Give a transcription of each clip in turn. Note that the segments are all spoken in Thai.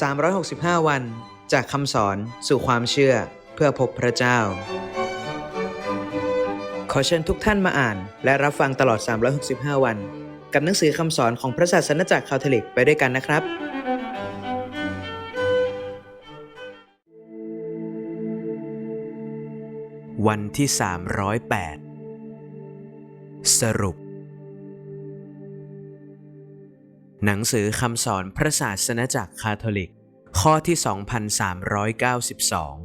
365 วัน จากคำสอนสู่ความเชื่อเพื่อพบพระเจ้า ขอเชิญทุกท่านมาอ่าน และรับฟังตลอด 365 วัน กับหนังสือคำสอนของพระศาสนจักรคาทอลิกไปด้วยกันนะครับ วันที่ 308 สรุป หนังสือคำสอนพระศาสนจักรคาทอลิก ข้อที่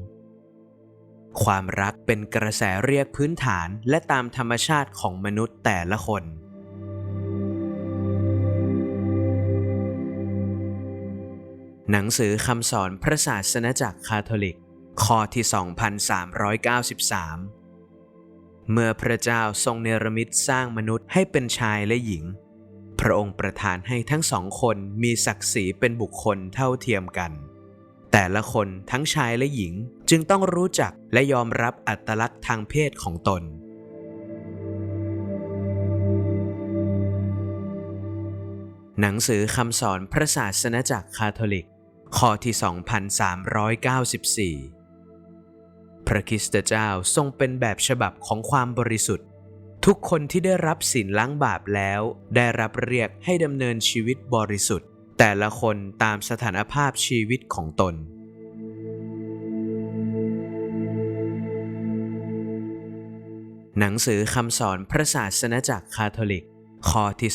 2392 ความรักเป็นกระแสเรียกพื้นฐานและตามธรรมชาติของมนุษย์แต่ละคน หนังสือคำสอนพระศาสนจักรคาทอลิก ข้อที่ 2393 เมื่อพระเจ้าทรงเนรมิตสร้างมนุษย์ให้เป็นชายและหญิง พระองค์ประทานให้ทั้งสองคนมีศักดิ์ศรีเป็นบุคคลเท่าเทียมกัน แต่ละคนทั้งชายและหญิงจึงต้องรู้จักและยอมรับอัตลักษณ์ทางเพศของตน หนังสือคำสอนพระศาสนจักรคาทอลิก ข้อที่ 2394 พระคริสตเจ้าทรงเป็นแบบฉบับของความบริสุทธิ์ ทุกคนที่ได้รับสินล้างบาปแล้ว ได้รับเรียกให้ดำเนินชีวิตบริสุทธิ์ แต่ละคนตามสถานภาพชีวิตของตน หนังสือคำสอนพระศาสนจักรคาทอลิกข้อที่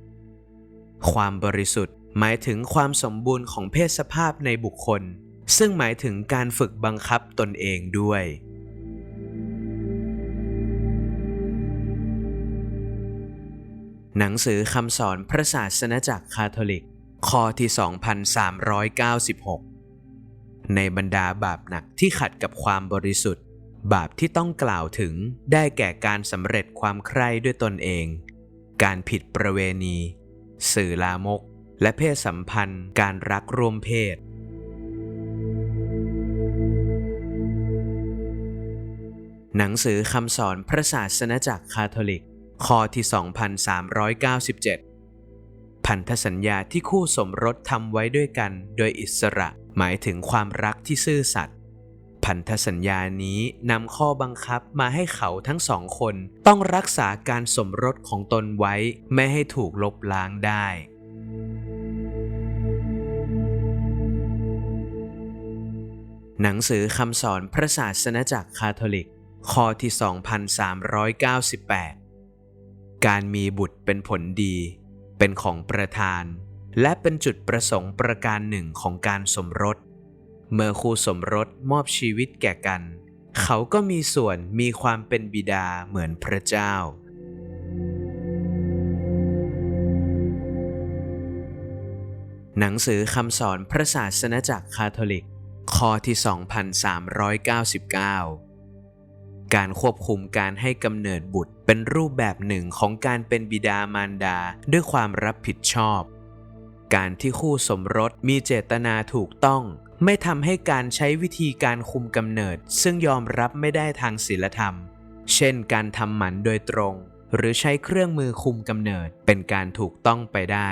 2395 ความบริสุทธิ์หมายถึงความสมบูรณ์ของเพศสภาพในบุคคล ซึ่งหมายถึงการฝึกบังคับตนเองด้วย หนังสือคำสอนพระศาสนจักรคาทอลิกข้อที่ 2396 ในบรรดาบาปหนักที่ขัดกับความบริสุทธิ์ บาปที่ต้องกล่าวถึงได้แก่การสำเร็จความใคร่ด้วยตนเอง การผิดประเวณี สื่อลามก และเพศสัมพันธ์ การรักร่วมเพศ หนังสือคำสอนพระศาสนจักรคาทอลิก ข้อที่ 2397 พันธสัญญาที่คู่สมรสทำไว้ด้วยกันโดยอิสระหมายถึงความรักที่ซื่อสัตย์พันธสัญญานี้นำข้อบังคับมาให้เขาทั้งสองคนต้องรักษาการสมรสของตนไว้ไม่ให้ถูกลบล้างได้ หนังสือคำสอนพระศาสนจักรคาทอลิก ข้อที่ 2398 การมีบุตรเป็นผลดี เป็นของประธาน และเป็นจุดประสงค์ประการหนึ่งของการสมรส เมื่อคู่สมรสมอบชีวิตแก่กัน เขาก็มีส่วนมีความเป็นบิดาเหมือนพระเจ้า หนังสือคำสอนพระศาสนจักรคาทอลิก ข้อที่ 2399 การควบคุมการให้กำเนิดบุตร เป็นรูปแบบหนึ่งของการเป็นบิดามารดาด้วยความรับผิดชอบ การที่คู่สมรสมีเจตนาถูกต้อง ไม่ทำให้การใช้วิธีการคุมกำเนิด ซึ่งยอมรับไม่ได้ทางศีลธรรม เช่นการทำหมันโดยตรง หรือใช้เครื่องมือคุมกำเนิดเป็นการถูกต้องไปได้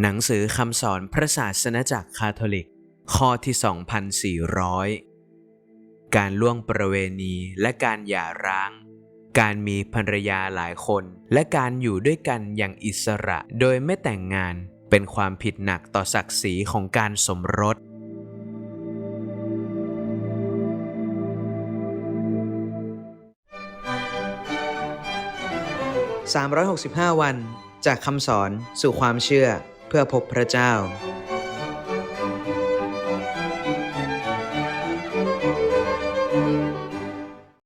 หนังสือคำสอนพระศาสนจักรคาทอลิก ข้อที่ 2400 การล่วงประเวณีและการหย่าร้าง การมีภรรยาหลายคน และการอยู่ด้วยกันอย่างอิสระโดยไม่แต่งงานเป็นความผิดหนักต่อศักดิ์ศรีของการสมรส 365 วัน จากคำสอนสู่ความเชื่อเพื่อพบพระเจ้า